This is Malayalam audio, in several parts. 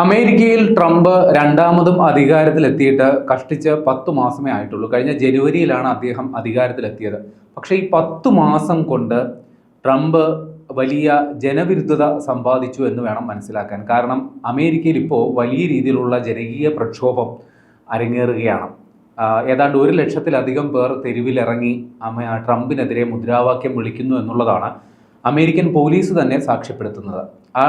അമേരിക്കയിൽ ട്രംപ് രണ്ടാമതും അധികാരത്തിലെത്തിയിട്ട് കഷ്ടിച്ച് പത്ത് മാസമേ ആയിട്ടുള്ളൂ. കഴിഞ്ഞ ജനുവരിയിലാണ് അദ്ദേഹം അധികാരത്തിലെത്തിയത്. പക്ഷേ ഈ പത്തു മാസം കൊണ്ട് ട്രംപ് വലിയ ജനവിരുദ്ധത സമ്പാദിച്ചു എന്ന് വേണം മനസ്സിലാക്കാൻ. കാരണം അമേരിക്കയിൽ ഇപ്പോൾ വലിയ രീതിയിലുള്ള ജനകീയ പ്രക്ഷോഭം അരങ്ങേറുകയാണ്. ഏതാണ്ട് ഒരു ലക്ഷത്തിലധികം പേർ തെരുവിലിറങ്ങി ട്രംപിനെതിരെ മുദ്രാവാക്യം വിളിക്കുന്നു എന്നുള്ളതാണ് അമേരിക്കൻ പോലീസ് തന്നെ സാക്ഷ്യപ്പെടുത്തുന്നത്. ആ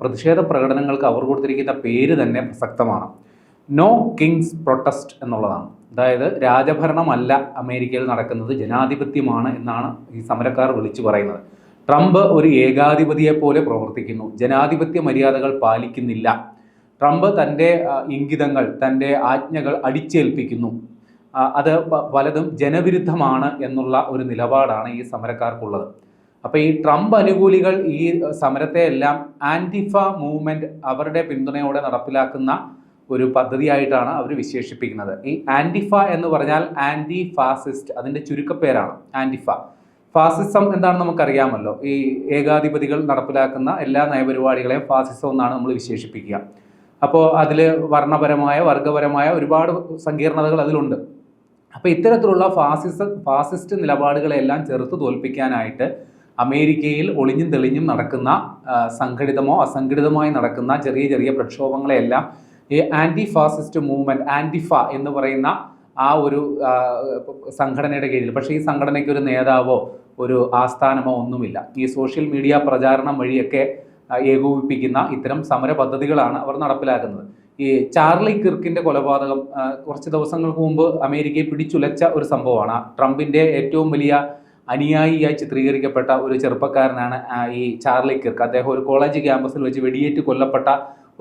പ്രതിഷേധ പ്രകടനങ്ങൾക്ക് അവർ കൊടുത്തിരിക്കുന്ന പേര് തന്നെ പ്രസക്തമാണ്. നോ കിങ്സ് പ്രൊട്ടസ്റ്റ് എന്നുള്ളതാണ്. അതായത് രാജഭരണമല്ല അമേരിക്കയിൽ നടക്കുന്നത് ജനാധിപത്യമാണ് എന്നാണ് ഈ സമരക്കാർ വിളിച്ചു പറയുന്നത്. ട്രംപ് ഒരു ഏകാധിപതിയെ പോലെ പ്രവർത്തിക്കുന്നു. ജനാധിപത്യ മര്യാദകൾ പാലിക്കുന്നില്ല. ട്രംപ് തന്റെ ഇംഗിതങ്ങൾ തന്റെ ആജ്ഞകൾ അടിച്ചേൽപ്പിക്കുന്നു. അത് പലതും ജനവിരുദ്ധമാണ് എന്നുള്ള ഒരു നിലപാടാണ് ഈ സമരക്കാർക്കുള്ളത്. അപ്പോൾ ഈ ട്രംപ് അനുകൂലികൾ ഈ സമരത്തെ എല്ലാം ആന്റിഫ മൂവ്മെന്റ് അവരുടെ പിന്തുണയോടെ നടപ്പിലാക്കുന്ന ഒരു പദ്ധതിയായിട്ടാണ് അവർ വിശേഷിപ്പിക്കുന്നത്. ഈ ആന്റിഫ എന്ന് പറഞ്ഞാൽ ആന്റി ഫാസിസ്റ്റ് അതിന്റെ ചുരുക്കപ്പേരാണ് ആന്റിഫ. ഫാസിസം എന്താണെന്ന് നമുക്കറിയാമല്ലോ. ഈ ഏകാധിപതികൾ നടപ്പിലാക്കുന്ന എല്ലാ നയപരിപാടികളെയും ഫാസിസം എന്നാണ് നമ്മൾ വിശേഷിപ്പിക്കുക. അപ്പോൾ അതിൽ വർണപരമായ വർഗപരമായ ഒരുപാട് സങ്കീർണതകൾ അതിലുണ്ട്. അപ്പോൾ ഇത്തരത്തിലുള്ള ഫാസിസ ഫാസിസ്റ്റ് നിലപാടുകളെല്ലാം ചെറുത്ത് തോൽപ്പിക്കാനായിട്ട് അമേരിക്കയിൽ ഒളിഞ്ഞും തെളിഞ്ഞും നടക്കുന്ന സംഘടിതമോ അസംഘടിതമായി നടക്കുന്ന ചെറിയ ചെറിയ പ്രക്ഷോഭങ്ങളെയെല്ലാം ഈ ആന്റി ഫാസിസ്റ്റ് മൂവ്മെന്റ് ആന്റിഫ എന്ന് പറയുന്ന ആ ഒരു സംഘടനയുടെ കീഴിൽ. പക്ഷേ ഈ സംഘടനയ്ക്ക് ഒരു നേതാവോ ഒരു ആസ്ഥാനമോ ഒന്നുമില്ല. ഈ സോഷ്യൽ മീഡിയ പ്രചാരണം വഴിയൊക്കെ ഏകോപിപ്പിക്കുന്ന ഇത്തരം സമര പദ്ധതികളാണ് അവർ നടപ്പിലാക്കുന്നത്. ഈ ചാർലി കിർക്കിന്റെ കൊലപാതകം കുറച്ച് ദിവസങ്ങൾക്ക് മുമ്പ് അമേരിക്കയെ പിടിച്ചുലച്ച ഒരു സംഭവമാണ്. ട്രംപിന്റെ ഏറ്റവും വലിയ അനുയായിയായി ചിത്രീകരിക്കപ്പെട്ട ഒരു ചെറുപ്പക്കാരനാണ് ഈ ചാർലി കിർക്ക്. അദ്ദേഹം ഒരു കോളേജ് ക്യാമ്പസിൽ വെച്ച് വെടിയേറ്റ് കൊല്ലപ്പെട്ട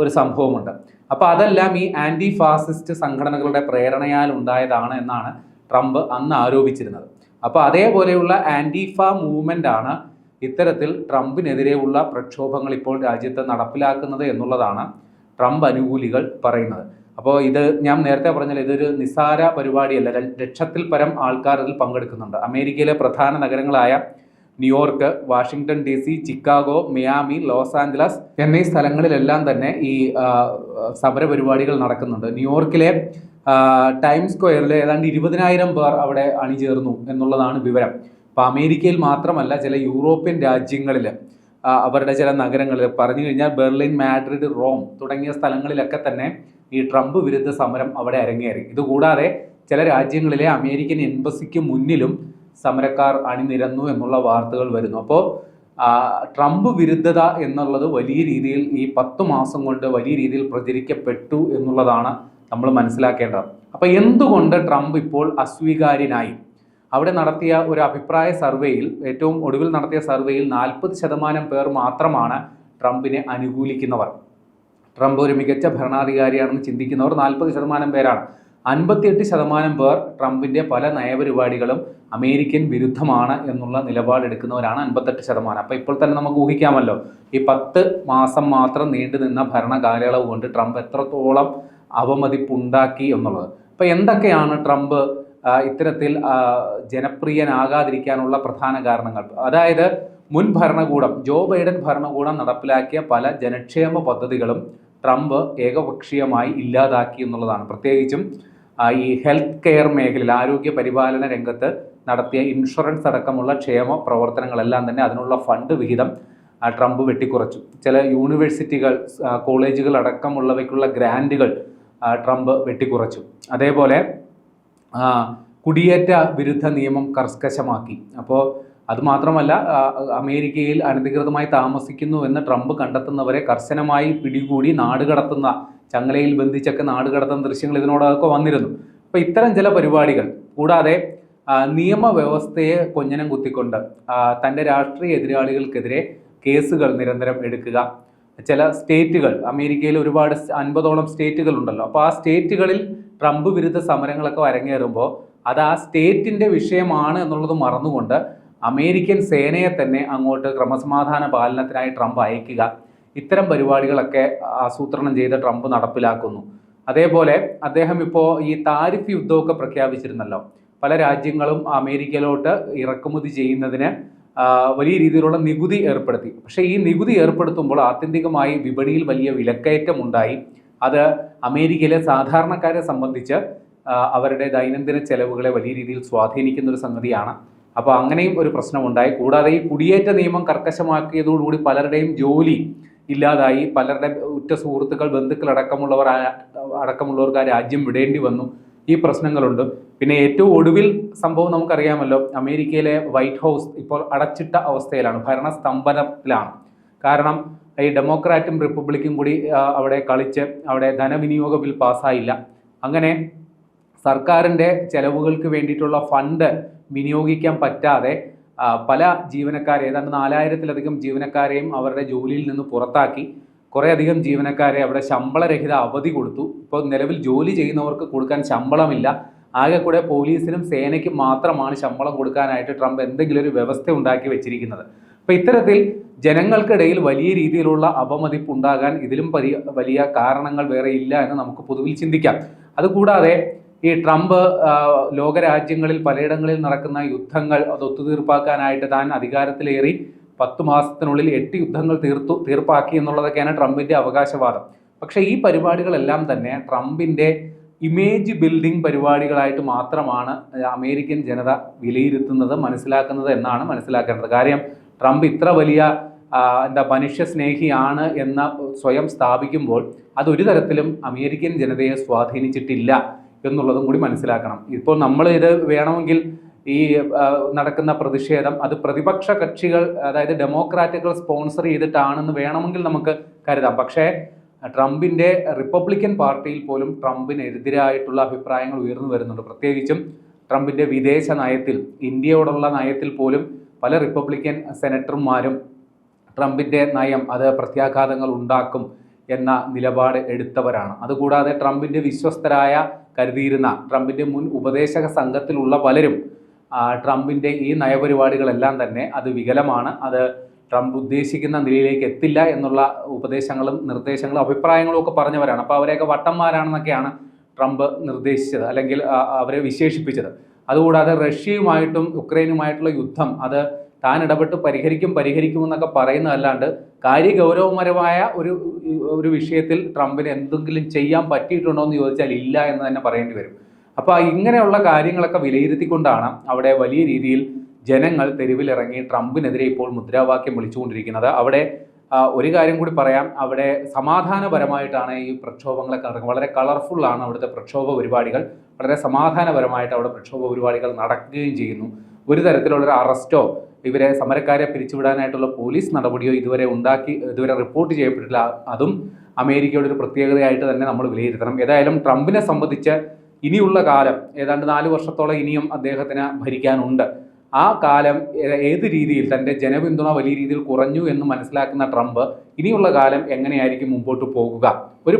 ഒരു സംഭവമുണ്ട്. അപ്പോൾ അതെല്ലാം ഈ ആന്റി ഫാസിസ്റ്റ് സംഘടനകളുടെ പ്രേരണയാൽ ഉണ്ടായതാണ് എന്നാണ് ട്രംപ് അന്ന് ആരോപിച്ചിരുന്നത്. അപ്പോൾ അതേപോലെയുള്ള ആന്റിഫ മൂവ്മെന്റ് ആണ് ഇത്തരത്തിൽ ട്രംപിനെതിരെയുള്ള പ്രക്ഷോഭങ്ങൾ ഇപ്പോൾ രാജ്യത്ത് നടപ്പിലാക്കുന്നത് എന്നുള്ളതാണ് ട്രംപ് അനുകൂലികൾ പറയുന്നത്. അപ്പോൾ ഇത് ഞാൻ നേരത്തെ പറഞ്ഞാൽ ഇതൊരു നിസാര പരിപാടിയല്ല. ലക്ഷത്തിൽ പരം ആൾക്കാർ ഇതിൽ പങ്കെടുക്കുന്നുണ്ട്. അമേരിക്കയിലെ പ്രധാന നഗരങ്ങളായ New York Washington D C Chicago Miami Los Angeles എന്നീ സ്ഥലങ്ങളിലെല്ലാം തന്നെ ഈ സമരപരിപാടികൾ സമര പരിപാടികൾ നടക്കുന്നുണ്ട്. ന്യൂയോർക്കിലെ ടൈം സ്ക്വയറിൽ ഏതാണ്ട് ഇരുപതിനായിരം പേർ അവിടെ അണിചേർന്നു എന്നുള്ളതാണ് വിവരം. അപ്പോൾ അമേരിക്കയിൽ മാത്രമല്ല ചില യൂറോപ്യൻ രാജ്യങ്ങളിൽ അവരുടെ ചില നഗരങ്ങളിൽ പറഞ്ഞു കഴിഞ്ഞാൽ ബെർലിൻ മാഡ്രിഡ് റോം തുടങ്ങിയ സ്ഥലങ്ങളിലൊക്കെ തന്നെ ഈ ട്രംപ് വിരുദ്ധ സമരം അവിടെ അരങ്ങേറി. ഇതുകൂടാതെ ചില രാജ്യങ്ങളിലെ അമേരിക്കൻ എംബസിക്ക് മുന്നിലും സമരക്കാർ അണിനിരന്നു എന്നുള്ള വാർത്തകൾ വരുന്നു. അപ്പോൾ ട്രംപ് വിരുദ്ധത എന്നുള്ളത് വലിയ രീതിയിൽ ഈ പത്ത് മാസം കൊണ്ട് വലിയ രീതിയിൽ പ്രചരിക്കപ്പെട്ടു എന്നുള്ളതാണ് നമ്മൾ മനസ്സിലാക്കേണ്ടത്. അപ്പോൾ എന്തുകൊണ്ട് ട്രംപ് ഇപ്പോൾ അസ്വീകാര്യനായി? അവിടെ നടത്തിയ ഒരു അഭിപ്രായ സർവേയിൽ ഏറ്റവും ഒടുവിൽ നടത്തിയ സർവേയിൽ നാൽപ്പത് ശതമാനം പേർ മാത്രമാണ് ട്രംപിനെ അനുകൂലിക്കുന്നവർ. ട്രംപ് ഒരു മികച്ച ഭരണാധികാരിയാണെന്ന് ചിന്തിക്കുന്നവർ നാൽപ്പത് ശതമാനം പേരാണ്. അൻപത്തിയെട്ട് ശതമാനം പേർ ട്രംപിന്റെ പല നയപരിപാടികളും അമേരിക്കൻ വിരുദ്ധമാണ് എന്നുള്ള നിലപാടെടുക്കുന്നവരാണ് അൻപത്തെട്ട് ശതമാനം. അപ്പോൾ ഇപ്പോൾ തന്നെ നമുക്ക് ഊഹിക്കാമല്ലോ ഈ പത്ത് മാസം മാത്രം നീണ്ടു നിന്ന ഭരണ കാലയളവ് കൊണ്ട് ട്രംപ് എത്രത്തോളം അവമതിപ്പുണ്ടാക്കി എന്നുള്ളത്. അപ്പോൾ എന്തൊക്കെയാണ് ട്രംപ് ഇത്തരത്തിൽ ജനപ്രിയനാകാതിരിക്കാനുള്ള പ്രധാന കാരണങ്ങൾ? അതായത് മുൻ ഭരണകൂടം ജോ ബൈഡൻ ഭരണകൂടം നടപ്പിലാക്കിയ പല ജനക്ഷേമ പദ്ധതികളും ട്രംപ് ഏകപക്ഷീയമായി ഇല്ലാതാക്കി എന്നുള്ളതാണ്. പ്രത്യേകിച്ചും ഈ ഹെൽത്ത് കെയർ മേഖലയിൽ ആരോഗ്യ പരിപാലന രംഗത്ത് നടത്തിയ ഇൻഷുറൻസ് അടക്കമുള്ള ക്ഷേമ പ്രവർത്തനങ്ങളെല്ലാം തന്നെ അതിനുള്ള ഫണ്ട് വിഹിതം ട്രംപ് വെട്ടിക്കുറച്ചു. ചില യൂണിവേഴ്സിറ്റികൾ കോളേജുകൾ അടക്കമുള്ളവയ്ക്കുള്ള ഗ്രാന്റുകൾ ട്രംപ് വെട്ടിക്കുറച്ചു. അതേപോലെ കുടിയേറ്റ വിരുദ്ധ നിയമം കർക്കശമാക്കി. അപ്പോൾ അതുമാത്രമല്ല മാത്രമല്ല അമേരിക്കയിൽ അനധികൃതമായി താമസിക്കുന്നു എന്ന് ട്രംപ് കണ്ടെത്തുന്നവരെ കർശനമായി പിടികൂടി നാടുകടത്തുന്ന ചങ്ങലയിൽ ബന്ധിച്ചൊക്കെ നാടുകടത്തുന്ന ദൃശ്യങ്ങൾ ഇതിനോടൊക്കെ വന്നിരുന്നു. അപ്പോൾ ഇത്തരം ചില പരിപാടികൾ കൂടാതെ നിയമവ്യവസ്ഥയെ കൊഞ്ഞനം കുത്തിക്കൊണ്ട് തന്റെ രാഷ്ട്രീയ എതിരാളികൾക്കെതിരെ കേസുകൾ നിരന്തരം എടുക്കുക. ചില സ്റ്റേറ്റുകൾ അമേരിക്കയിൽ ഒരുപാട് അൻപതോളം സ്റ്റേറ്റുകൾ ഉണ്ടല്ലോ. അപ്പോൾ ആ സ്റ്റേറ്റുകളിൽ ട്രംപ് വിരുദ്ധ സമരങ്ങളൊക്കെ അരങ്ങേറുമ്പോൾ അത് ആ സ്റ്റേറ്റിന്റെ വിഷയമാണ് എന്നുള്ളത് മറന്നുകൊണ്ട് അമേരിക്കൻ സേനയെ തന്നെ അങ്ങോട്ട് ക്രമസമാധാന പാലനത്തിനായി ട്രംപ് അയക്കുക. ഇത്തരം പരിപാടികളൊക്കെ ആസൂത്രണം ചെയ്ത് ട്രംപ് നടപ്പിലാക്കുന്നു. അതേപോലെ അദ്ദേഹം ഇപ്പോൾ ഈ താരിഫ് യുദ്ധമൊക്കെ പ്രഖ്യാപിച്ചിരുന്നല്ലോ. പല രാജ്യങ്ങളും അമേരിക്കയിലോട്ട് ഇറക്കുമതി ചെയ്യുന്നതിന് വലിയ രീതിയിലുള്ള നികുതി ഏർപ്പെടുത്തി. പക്ഷേ ഈ നികുതി ഏർപ്പെടുത്തുമ്പോൾ ആത്യന്തികമായി വിപണിയിൽ വലിയ വിലക്കയറ്റം ഉണ്ടായി അത് അമേരിക്കയിലെ സാധാരണക്കാരെ സംബന്ധിച്ച് അവരുടെ ദൈനംദിന ചെലവുകളെ വലിയ രീതിയിൽ സ്വാധീനിക്കുന്ന ഒരു സംഗതിയാണ്. അപ്പോൾ അങ്ങനെയും ഒരു പ്രശ്നമുണ്ടായി കൂടാതെ ഈ കുടിയേറ്റ നിയമം കർക്കശമാക്കിയതോടുകൂടി പലരുടെയും ജോലി ഇല്ലാതായി. പലരുടെ ഉറ്റ സുഹൃത്തുക്കൾ ബന്ധുക്കൾ അടക്കമുള്ളവർ അടക്കമുള്ളവർക്ക് ആ രാജ്യം വിടേണ്ടി വന്നു. ഈ പ്രശ്നങ്ങളുണ്ട്. പിന്നെ ഏറ്റവും ഒടുവിൽ സംഭവം നമുക്കറിയാമല്ലോ. അമേരിക്കയിലെ വൈറ്റ് ഹൗസ് ഇപ്പോൾ അടച്ചിട്ട അവസ്ഥയിലാണ്. ഭരണസ്തംഭനത്തിലാണ്. കാരണം ഈ ഡെമോക്രാറ്റും റിപ്പബ്ലിക്കും കൂടി അവിടെ കളിച്ച് അവിടെ ധനവിനിയോഗ ബിൽ പാസ്സായില്ല. അങ്ങനെ സർക്കാരിന്റെ ചെലവുകൾക്ക് വേണ്ടിയിട്ടുള്ള ഫണ്ട് വിനിയോഗിക്കാൻ പറ്റാതെ പല ജീവനക്കാരെ ഏതാണ്ട് നാലായിരത്തിലധികം ജീവനക്കാരെയും അവരുടെ ജോലിയിൽ നിന്ന് പുറത്താക്കി. കുറേയധികം ജീവനക്കാരെ അവിടെ ശമ്പളരഹിത അവധി കൊടുത്തു. ഇപ്പോൾ നിലവിൽ ജോലി ചെയ്യുന്നവർക്ക് കൊടുക്കാൻ ശമ്പളമില്ല. ആകെ കൂടെ പോലീസിനും സേനയ്ക്കും മാത്രമാണ് ശമ്പളം കൊടുക്കാനായിട്ട് ട്രംപ് എന്തെങ്കിലും ഒരു വ്യവസ്ഥ ഉണ്ടാക്കി വെച്ചിരിക്കുന്നത്. അപ്പോൾ ഇത്തരത്തിൽ ജനങ്ങൾക്കിടയിൽ വലിയ രീതിയിലുള്ള അപമതിപ്പ് ഉണ്ടാകാൻ ഇതിലും വലിയ കാരണങ്ങൾ വേറെ ഇല്ല എന്ന് നമുക്ക് പൊതുവിൽ ചിന്തിക്കാം. അതുകൂടാതെ ഈ ട്രംപ് ലോകരാജ്യങ്ങളിൽ പലയിടങ്ങളിൽ നടക്കുന്ന യുദ്ധങ്ങൾ അത് ഒത്തുതീർപ്പാക്കാനായിട്ട് താൻ അധികാരത്തിലേറി പത്ത് മാസത്തിനുള്ളിൽ എട്ട് യുദ്ധങ്ങൾ തീർത്തു തീർപ്പാക്കി എന്നുള്ളതൊക്കെയാണ് ട്രംപിന്റെ അവകാശവാദം. പക്ഷേ ഈ പരിപാടികളെല്ലാം തന്നെ ട്രംപിന്റെ ഇമേജ് ബിൽഡിംഗ് പരിപാടികളായിട്ട് മാത്രമാണ് അമേരിക്കൻ ജനത വിലയിരുത്തുന്നത് മനസ്സിലാക്കുന്നത് എന്നാണ് മനസ്സിലാക്കേണ്ടത്. കാര്യം ട്രംപ് ഇത്ര വലിയ എന്താ മനുഷ്യ സ്നേഹിയാണ് എന്ന് സ്വയം സ്ഥാപിക്കുമ്പോൾ അതൊരു തരത്തിലും അമേരിക്കൻ ജനതയെ സ്വാധീനിച്ചിട്ടില്ല. എന്നുള്ളതും കൂടി മനസ്സിലാക്കണം. ഇപ്പോൾ നമ്മൾ ഇത് വേണമെങ്കിൽ ഈ നടക്കുന്ന പ്രതിഷേധം അത് പ്രതിപക്ഷ കക്ഷികൾ അതായത് ഡെമോക്രാറ്റുകൾ സ്പോൺസർ ചെയ്തിട്ടാണെന്ന് വേണമെങ്കിൽ നമുക്ക് കരുതാം. പക്ഷേ ട്രംപിന്റെ റിപ്പബ്ലിക്കൻ പാർട്ടിയിൽ പോലും ട്രംപിനെതിരായിട്ടുള്ള അഭിപ്രായങ്ങൾ ഉയർന്നു വരുന്നുണ്ട്. പ്രത്യേകിച്ചും ട്രംപിന്റെ വിദേശ നയത്തിൽ ഇന്ത്യയോടുള്ള നയത്തിൽ പോലും പല റിപ്പബ്ലിക്കൻ സെനറ്റർമാരും ട്രംപിന്റെ നയം അത് പ്രത്യാഘാതങ്ങൾ ഉണ്ടാക്കും. എന്ന നിലപാട് എടുത്തവരാണ്. അതുകൂടാതെ ട്രംപിന്റെ വിശ്വസ്തരായ കരുതിയിരുന്ന ട്രംപിന്റെ മുൻ ഉപദേശക സംഘത്തിലുള്ള പലരും ട്രംപിന്റെ ഈ നയപരിപാടികളെല്ലാം തന്നെ അത് വികലമാണ്. അത് ട്രംപ് ഉദ്ദേശിക്കുന്ന നിലയിലേക്ക് എത്തില്ല എന്നുള്ള ഉപദേശങ്ങളും നിർദ്ദേശങ്ങളും അഭിപ്രായങ്ങളും ഒക്കെ പറഞ്ഞവരാണ്. അപ്പോൾ അവരെയൊക്കെ വട്ടന്മാരാണെന്നൊക്കെയാണ് ട്രംപ് നിർദ്ദേശിച്ചത് അല്ലെങ്കിൽ അവരെ വിശേഷിപ്പിച്ചത്. അതുകൂടാതെ റഷ്യയുമായിട്ടും ഉക്രൈനുമായിട്ടുള്ള യുദ്ധം അത് താൻ ഇടപെട്ട് പരിഹരിക്കും പരിഹരിക്കുമെന്നൊക്കെ പറയുന്നതല്ലാണ്ട് കാര്യഗൗരവപരമായ ഒരു ഒരു വിഷയത്തിൽ ട്രംപിന് എന്തെങ്കിലും ചെയ്യാൻ പറ്റിയിട്ടുണ്ടോ എന്ന് ചോദിച്ചാൽ ഇല്ല എന്ന് തന്നെ പറയേണ്ടി വരും. അപ്പോൾ ഇങ്ങനെയുള്ള കാര്യങ്ങളൊക്കെ വിലയിരുത്തിക്കൊണ്ടാണ് അവിടെ വലിയ രീതിയിൽ ജനങ്ങൾ തെരുവിലിറങ്ങി ട്രംപിനെതിരെ ഇപ്പോൾ മുദ്രാവാക്യം വിളിച്ചുകൊണ്ടിരിക്കുന്നത്. അവിടെ ഒരു കാര്യം കൂടി പറയാം. അവിടെ സമാധാനപരമായിട്ടാണ് ഈ പ്രക്ഷോഭങ്ങളൊക്കെ നടക്കുന്നത്. വളരെ കളർഫുള്ളാണ് അവിടുത്തെ പ്രക്ഷോഭ പരിപാടികൾ. വളരെ സമാധാനപരമായിട്ട് അവിടെ പ്രക്ഷോഭ പരിപാടികൾ നടക്കുകയും ചെയ്യുന്നു. ഒരു തരത്തിലുള്ളൊരു അറസ്റ്റോ ഇവരെ സമരക്കാരെ പിരിച്ചുവിടാനായിട്ടുള്ള പോലീസ് നടപടിയോ ഇതുവരെ ഉണ്ടാക്കി ഇതുവരെ റിപ്പോർട്ട് ചെയ്യപ്പെട്ടിട്ടില്ല. അതും അമേരിക്കയുടെ ഒരു പ്രത്യേകതയായിട്ട് തന്നെ നമ്മൾ വിലയിരുത്തണം. ഏതായാലും ട്രംപിനെ സംബന്ധിച്ച് ഇനിയുള്ള കാലം ഏതാണ്ട് നാല് വർഷത്തോളം ഇനിയും അദ്ദേഹത്തിന് ഭരിക്കാനുണ്ട്. ആ കാലം ഏത് രീതിയിൽ തന്റെ ജനപിന്തുണ വലിയ രീതിയിൽ കുറഞ്ഞു എന്ന് മനസ്സിലാക്കുന്ന ട്രംപ് ഇനിയുള്ള കാലം എങ്ങനെയായിരിക്കും മുമ്പോട്ട് പോകുക? ഒരു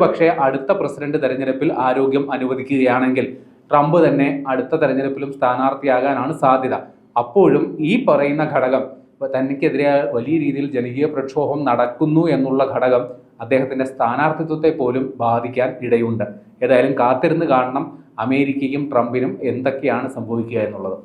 അടുത്ത പ്രസിഡന്റ് തെരഞ്ഞെടുപ്പിൽ ആരോഗ്യം അനുവദിക്കുകയാണെങ്കിൽ ട്രംപ് തന്നെ അടുത്ത തെരഞ്ഞെടുപ്പിലും സ്ഥാനാർത്ഥിയാകാനാണ് സാധ്യത. അപ്പോഴും ഈ പറയുന്ന ഘടകം തനിക്കെതിരെ വലിയ രീതിയിൽ ജനകീയ പ്രക്ഷോഭം നടക്കുന്നു എന്നുള്ള ഘടകം അദ്ദേഹത്തിന്റെ സ്ഥാനാർത്ഥിത്വത്തെ പോലും ബാധിക്കാൻ ഇടയുണ്ട്. ഏതായാലും കാത്തിരുന്ന് കാണണം അമേരിക്കയും ട്രംപിനും എന്തൊക്കെയാണ് സംഭവിക്കുക എന്നുള്ളത്.